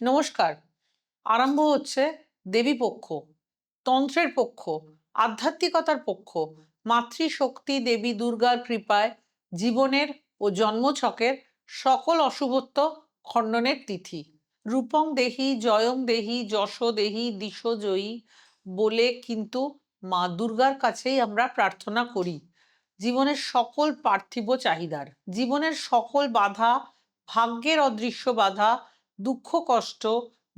নমস্কার। আরম্ভ হচ্ছে দেবী পক্ষ, তন্ত্রের পক্ষ, আধ্যাত্মিকতার পক্ষ, মাতৃশক্তি দেবী দুর্গার কৃপায় জীবনের ও জন্মছকের সকল অশুভত্ব খণ্ডনের তিথি। রূপং দেহি, জয়ং দেহি, যশ দেহি, দিশ জয়ী বলে কিন্তু মা দুর্গার কাছেই আমরা প্রার্থনা করি। জীবনের সকল পার্থিব চাহিদার, জীবনের সকল বাধা, ভাগ্যের অদৃশ্য বাধা দুঃখ, কষ্ট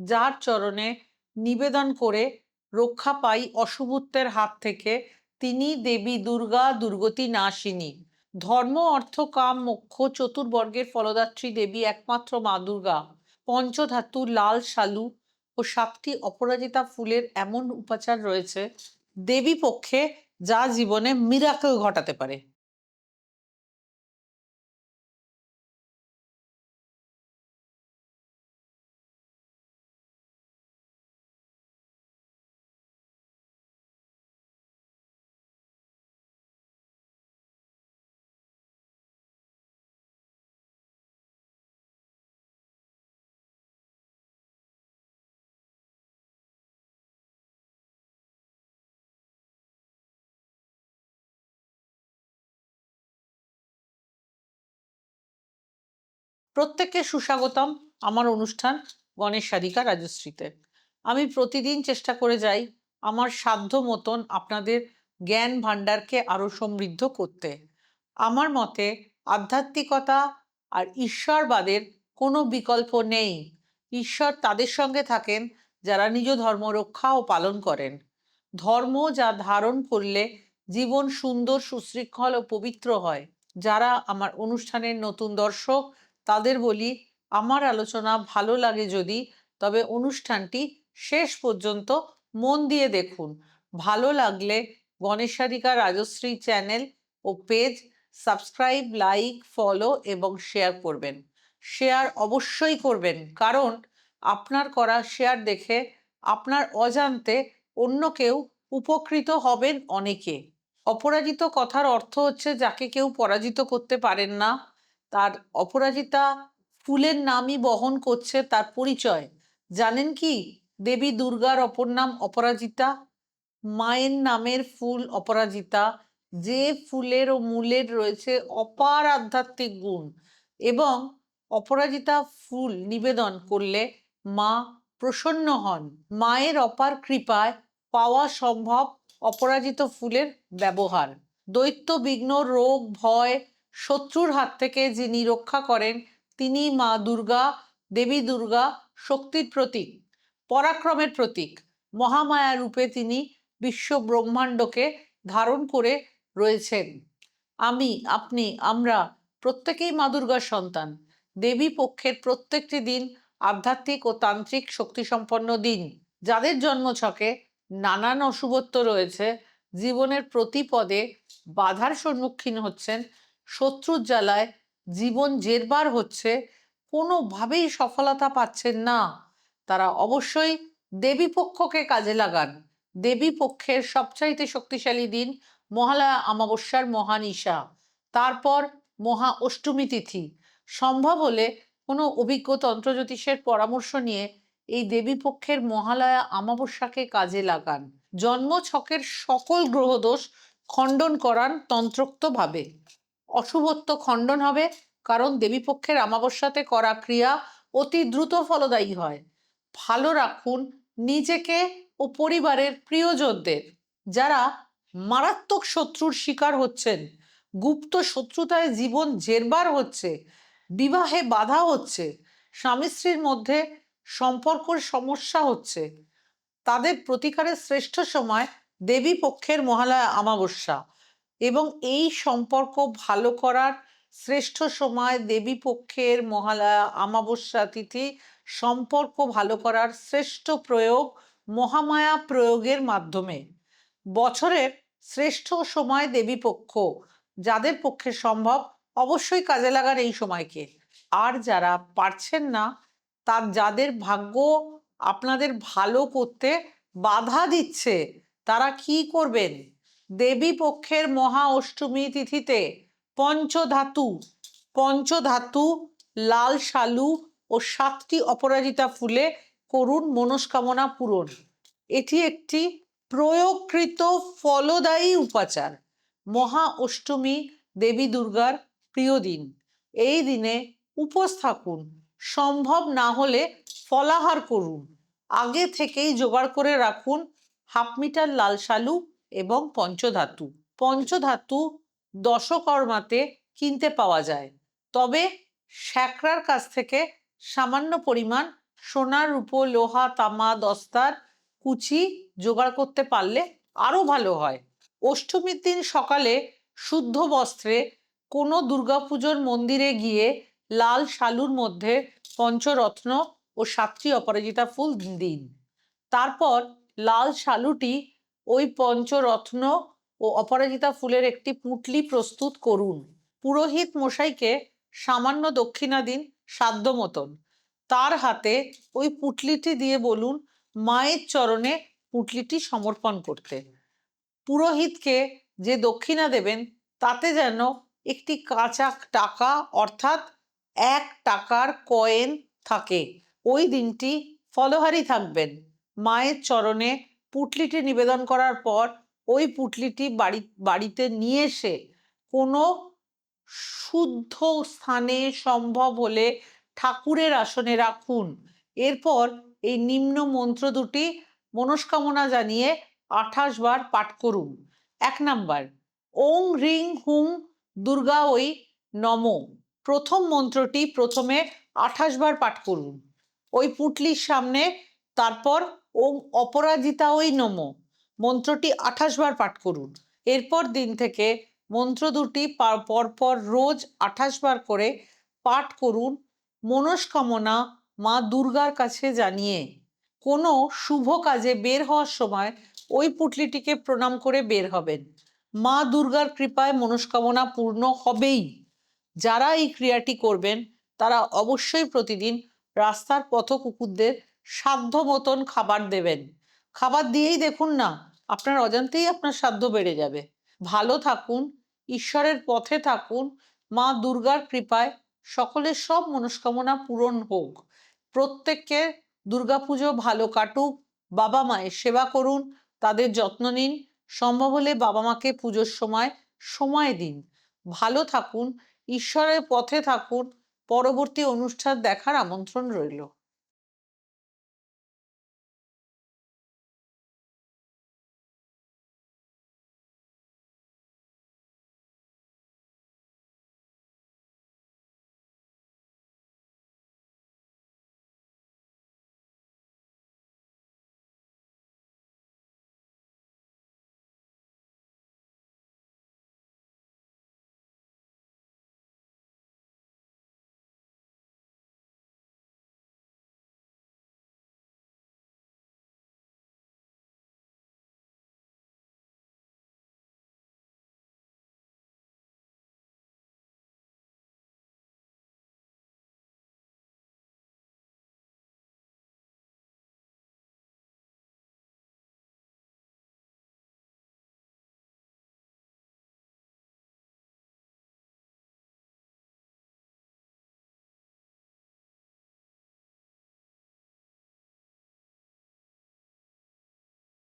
যার চরণে নিবেদন করে রক্ষা পাই অশুভত্বের হাত থেকে, তিনি দেবী দুর্গা দুর্গতি নাশিনী। ধর্ম, অর্থ, কাম, মোক্ষ, চতুর্বর্গের ফলদাত্রী দেবী একমাত্র মা দুর্গা। পঞ্চধাতু, লাল শালু ও সাতটি অপরাজিতা ফুলের এমন উপাচার রয়েছে দেবী পক্ষে যা জীবনে মিরাকেল ঘটাতে পারে। প্রত্যেককে সুস্বাগতম আমার অনুষ্ঠান গণেশ সাধিকা রাজশ্রীতে। আমি প্রতিদিন চেষ্টা করে যাই আমার সাধ্য মতন আপনাদের জ্ঞান ভাণ্ডারকে আরও সমৃদ্ধ করতে। আমার মতে আধ্যাত্মিকতা আর ঈশ্বরবাদের কোনো বিকল্প নেই। ঈশ্বর তাদের সঙ্গে থাকেন যারা নিজ ধর্ম রক্ষা ও পালন করেন। ধর্ম যা ধারণ করলে জীবন সুন্দর, সুশৃঙ্খল ও পবিত্র হয়, যারা আমার অনুষ্ঠানের নতুন দর্শক তাদের বলি, আমার আলোচনা ভালো লাগে যদি, তবে অনুষ্ঠানটি শেষ পর্যন্ত মন দিয়ে দেখুন। ভালো লাগলে গণেশাধিকা রাজশ্রী চ্যানেল ও পেজ সাবস্ক্রাইব, লাইক, ফলো এবং শেয়ার করবেন। শেয়ার অবশ্যই করবেন, কারণ আপনার করা শেয়ার দেখে আপনার অজান্তে অন্য কেউ উপকৃত হবেন অনেকে। অপরাজিত কথার অর্থ হচ্ছে, যাকে কেউ পরাজিত করতে পারেন না। তার অপরাজিতা ফুলের নামই বহন করছে তার পরিচয়। জানেন কি? দেবী দুর্গার অপর নাম অপরাজিতা, মায়ের নামের ফুল অপরাজিতা, যে ফুলের ও মূলের রয়েছে অপার আধ্যাত্মিক গুণ এবং অপরাজিতা ফুল নিবেদন করলে মা প্রসন্ন হন। মায়ের অপার কৃপায় পাওয়া সম্ভব অপরাজিত ফুলের ব্যবহার। দৈত্য বিঘ্ন, রোগ, ভয় শত্রুর হাত থেকে যিনি রক্ষা করেন, তিনি মা দুর্গা, দেবী দুর্গা, শক্তির প্রতীক, পরাক্রমের প্রতীক। মহামায়া রূপে তিনি বিশ্ব ব্রহ্মাণ্ডকে ধারণ করে রয়েছেন। আমি, আপনি, আমরা প্রত্যেকেই মা দুর্গার সন্তান। দেবী পক্ষের প্রত্যেকটি দিন আধ্যাত্মিক ও তান্ত্রিক শক্তিসম্পন্ন দিন, যাদের জন্মছকে নানান অশুভত্ব রয়েছে, জীবনের প্রতি পদে বাধার সম্মুখীন হচ্ছেন শত্রুর জ্বালায় জীবন জেরবার হচ্ছে, কোনোভাবেই সফলতা পাচ্ছেন না। তারা অবশ্যই দেবী পক্ষকে কাজে লাগান। দেবী পক্ষের সবচাইতে শক্তিশালী দিন মহালয়া অমাবস্যার মহানিশা তারপর মহা অষ্টমী তিথি। সম্ভব হলে কোনো অভিজ্ঞ তন্ত্রজ্যোতিষের পরামর্শ নিয়ে এই দেবী পক্ষের মহালয়া অমাবস্যাকে কাজে লাগান। জন্ম ছকের সকল গ্রহদোষ খণ্ডন করান তন্ত্রোক্তভাবে। অশুভত্ব খণ্ডন হবে, কারণ দেবীপক্ষের অমাবস্যাতে করা ক্রিয়া অতি দ্রুত ফলদায়ী হয়। ভালো রাখুন নিজেকে ও পরিবারের প্রিয়জনদের, যারা মারাত্মক শত্রুর শিকার হচ্ছেন, গুপ্ত শত্রুতায় জীবন জেরবার হচ্ছে, বিবাহে বাধা হচ্ছে, স্বামী স্ত্রীর মধ্যে সম্পর্কের সমস্যা হচ্ছে। তাদের প্রতিকারের শ্রেষ্ঠ সময় দেবী পক্ষের মহালয়া অমাবস্যা। এবং এই সম্পর্ক ভালো করার শ্রেষ্ঠ সময় দেবী পক্ষের মহালয়া অমাবস্যা তিথি সম্পর্ক ভালো করার শ্রেষ্ঠ প্রয়োগ মহামায়া প্রয়োগের মাধ্যমে। বছরের শ্রেষ্ঠ সময় দেবী পক্ষ, যাদের পক্ষে সম্ভব অবশ্যই কাজে লাগান এই সময়কে। আর যারা পারছেন না, তার যাদের ভাগ্য আপনাদের ভালো করতে বাধা দিচ্ছে, তারা কি করবেন? দেবী পক্ষের মহা অষ্টমী তিথিতে পঞ্চধাতু পঞ্চধাতু, লাল শালু ও সাতটি অপরাজিতা ফুলে করুন মনস্কামনা পূরণ। এটি একটি প্রয়োগকৃত ফলদায়ী উপাচার। মহা অষ্টমী দেবী দুর্গার প্রিয় দিন। এই দিনে উপোস থাকুন, সম্ভব না হলে ফলাহার করুন। আগে থেকেই জোগাড় করে রাখুন হাফ মিটার লাল শালু এবং পঞ্চধাতু। পঞ্চধাতু দশকর্মাতে কিনতে পাওয়া যায়। তবে শ্যাকরার কাছ থেকে সামান্য পরিমাণ সোনার রূপো, লোহা, তামা, দস্তার, কুচি জোগাড় করতে পারলে আরও ভালো হয়। অষ্টমীর দিন সকালে শুদ্ধ বস্ত্রে কোনো দুর্গাপুজোর মন্দিরে গিয়ে লাল শালুর মধ্যে পঞ্চরত্ন ও সাতটি অপরাজিতা ফুল দিন। তারপর লাল শালুটি ওই পঞ্চরত্ন ও অপরাজিতা ফুলের একটি পুঁটলি প্রস্তুত করুন। পুরোহিত মশাইকে সামান্য দক্ষিণা দিন সাধ্য মতন তার হাতে ওই পুটলিটি দিয়ে বলুন, মায়ের চরণে পুটলিটি সমর্পণ করতে। পুরোহিতকে যে দক্ষিণা দেবেন, তাতে যেন একটি কাঁচা টাকা অর্থাৎ এক টাকার কয়েন থাকে। ওই দিনটি ফলহারি থাকবেন। মায়ের চরণে পুটলিটি নিবেদন করার পর ওই পুটলিটি বাড়ি, বাড়িতে নিয়ে এসে কোনো শুদ্ধ স্থানে সম্ভব হলে ঠাকুরের আসনে রাখুন। এরপর এই নিম্ন মন্ত্র দুটি মনস্কামনা জানিয়ে আঠাশ বার পাঠ করুন। এক নাম্বার, ওং রিং হুং দুর্গা ওই নম। প্রথম মন্ত্রটি প্রথমে আঠাশ বার পাঠ করুন। ওই পুটলির সামনে তারপর ওং অপরাজিতা ওই নম। মন্ত্রটি আঠাশ বার পাঠ করুন। এরপর দিন থেকে মন্ত্র দুটি পরপর রোজ আঠাশ বার করে পাঠ করুন। মনস্কামনা মা দুর্গার কাছে জানিয়ে। কোনো শুভ কাজে বের হওয়ার সময় ওই পুটলিটিকে প্রণাম করে বের হবেন। মা দুর্গার কৃপায় মনস্কামনা পূর্ণ হবেই। যারা এই ক্রিয়াটি করবেন, তারা অবশ্যই প্রতিদিন রাস্তার পথ কুকুরদের সাধ্য মতন খাবার দেবেন। খাবার দিয়েই দেখুন না, আপনার অজান্তেই আপনার সাধ্য বেড়ে যাবে। ভালো থাকুন, ঈশ্বরের পথে থাকুন, মা দুর্গার কৃপায় সকলের সব মনস্কামনা পূরণ হোক। প্রত্যেককে দুর্গাপুজো ভালো কাটুক, বাবা মায়ের সেবা করুন, তাদের যত্ন নিন, সম্ভব হলে বাবা মাকে পুজোর সময় সময় দিন। ভালো থাকুন, ঈশ্বরের পথে থাকুন, পরবর্তী অনুষ্ঠান দেখার আমন্ত্রণ রইল।